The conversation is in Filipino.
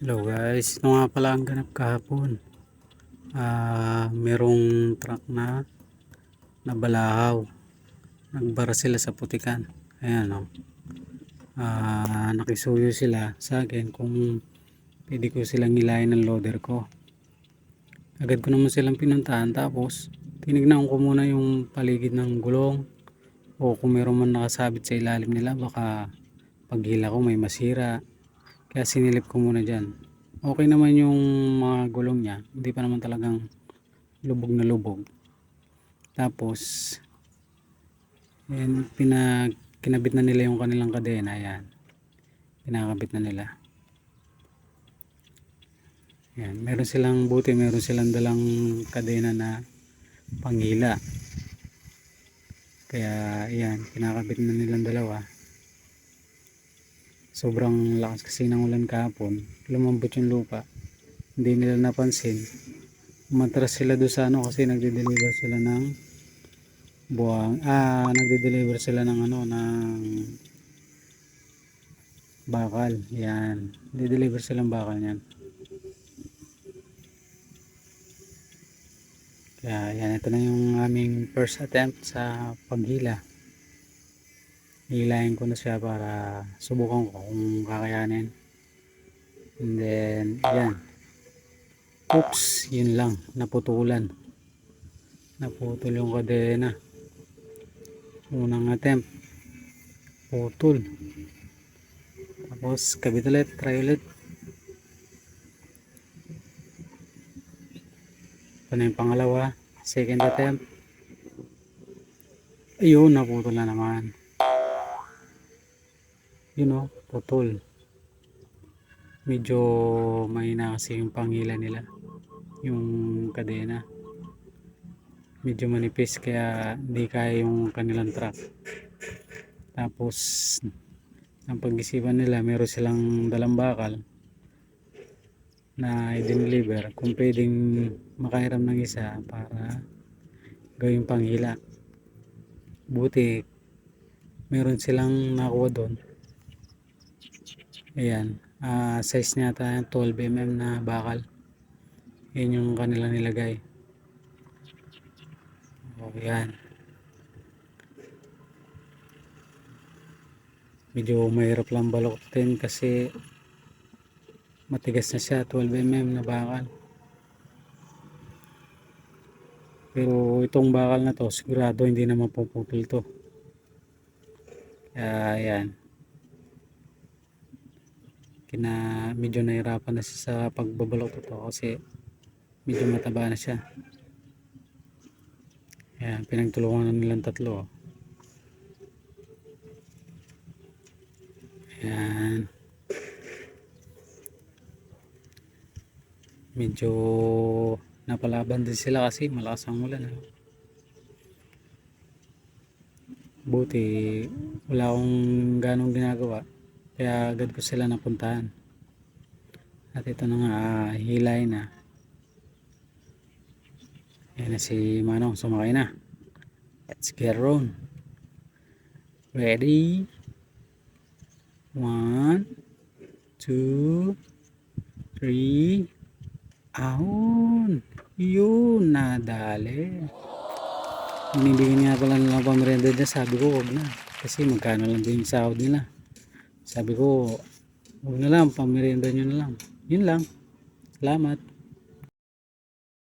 Hello guys, ito nga pala ang ganap kahapon. Ah, merong truck na nabalahaw. Nagbara sila sa putikan. Ayan o. Ah, nakisuyo sila sa akin kung pwede ko silang hilahin ng loader ko. Agad ko naman silang pinuntahan tapos tinignan ko muna yung paligid ng gulong o kung meron man nakasabit sa ilalim nila baka paghila ko may masira kaya sinilip ko muna dyan. Okay naman yung mga gulong niya. Hindi pa naman talagang lubog na lubog. Tapos, yan, pinag, kinabit na nila yung kanilang kadena. Yan. Pinakabit na nila. Yan. Meron silang buti, meron silang dalang kadena na panghila. Kaya, yan. Pinakabit na nilang dalawa sobrang lakas kasi ng ulan kahapon. Lumambot yung lupa. Hindi nila napansin. Umatras sila doon sa ano kasi nagde-deliver sila ng buwang. Ah nagde-deliver sila ng ano ng bakal. Yan. Nagde-deliver sila ng bakal yan kaya yan. Ito na yung aming first attempt sa paghila hilahin ko na siya para subukan ko kung kakayanin. And then yan. Oops yun lang. Naputulan. Naputol yung kadena. Unang attempt. Putol. Tapos kabit ulit. Try ulit. Ito na yung pangalawa. Second attempt. Ayun naputol na naman yun o, putol. Medyo mahina kasi yung pangila nila. Yung kadena. Medyo manipis kaya hindi kaya yung kanilang truck. Tapos, ang pag-isipan nila, meron silang dalang bakal na i-deliver kung pwedeng makairam ng isa para gawing panghila. Buti, meron silang nakuha doon Ayan. ah size niya ata 12 mm na bakal. Yan yung kanila nilagay. O, yan. Medyo mahirap lang baloktin kasi matigas na siya 12 mm na bakal. Pero itong bakal na to sigurado hindi na mapuputol to. Kaya yan kina medyo nahirapan na siya sa pagbabalok to kasi medyo mataba na siya. Yan pinagtulungan na nilang tatlo. Yan medyo napalaban din sila kasi malakas ang ulan eh. buti wala akong ganong ginagawa kaya agad ko sila napuntahan. At ito na nga, ah, hilay na. Ayan na si Manong, sumakay na. Let's get on. Ready? One, two, three, ahon. Yun, nadali. Binibigyan nga pala nilang pamrenda dyan, sabi ko, wag na. Kasi magkano lang din yung sahod nila sabi ko huwag na lang pamerienda nyo na lang. Yun lang. Salamat